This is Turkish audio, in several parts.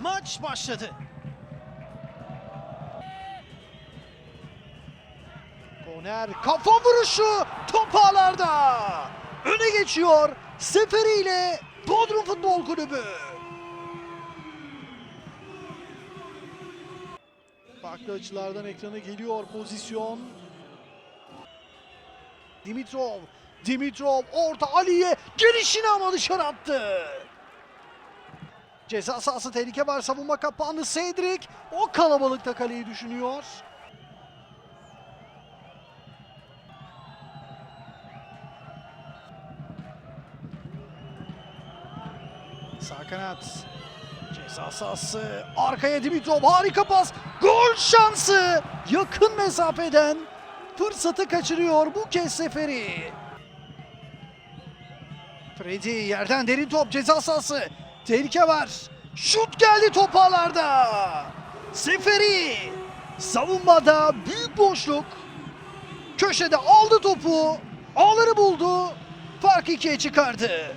maç başladı. Koner kafa vuruşu top. Öne geçiyor Seferi ile Bodrum Futbol Kulübü. Farklı açılardan ekrana geliyor pozisyon. Dimitrov. Dimitrov orta Ali'ye gelişini ama dışarı attı. Ceza sahası tehlike var. Savunma kapandı. Cedric o kalabalıkta kaleyi düşünüyor. Sağ kanat. Ceza sahası. Arkaya Dimitrov harika pas. Gol şansı. Yakın mesafeden fırsatı kaçırıyor bu kez Seferi. Freddy yerden derin top ceza sahası. Tehlike var. Şut geldi top ağlarda. Seferi savunmada büyük boşluk. Köşede aldı topu. Ağları buldu. Fark ikiye çıkardı.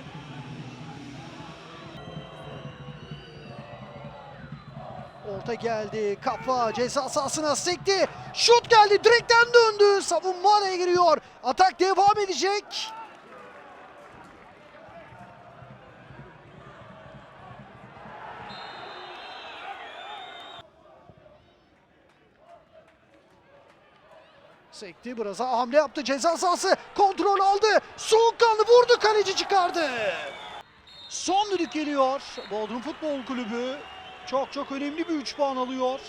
Orta geldi. Kafa ceza sahasına sekti. Şut geldi. Direkten döndü. Savunma araya giriyor. Atak devam edecek. Sekti Braz'a hamle yaptı. Ceza sahası kontrol aldı. Soğukkanlı vurdu kaleci çıkardı. Son düdük geliyor. Bodrum Futbol Kulübü çok çok önemli bir 3 puan alıyor.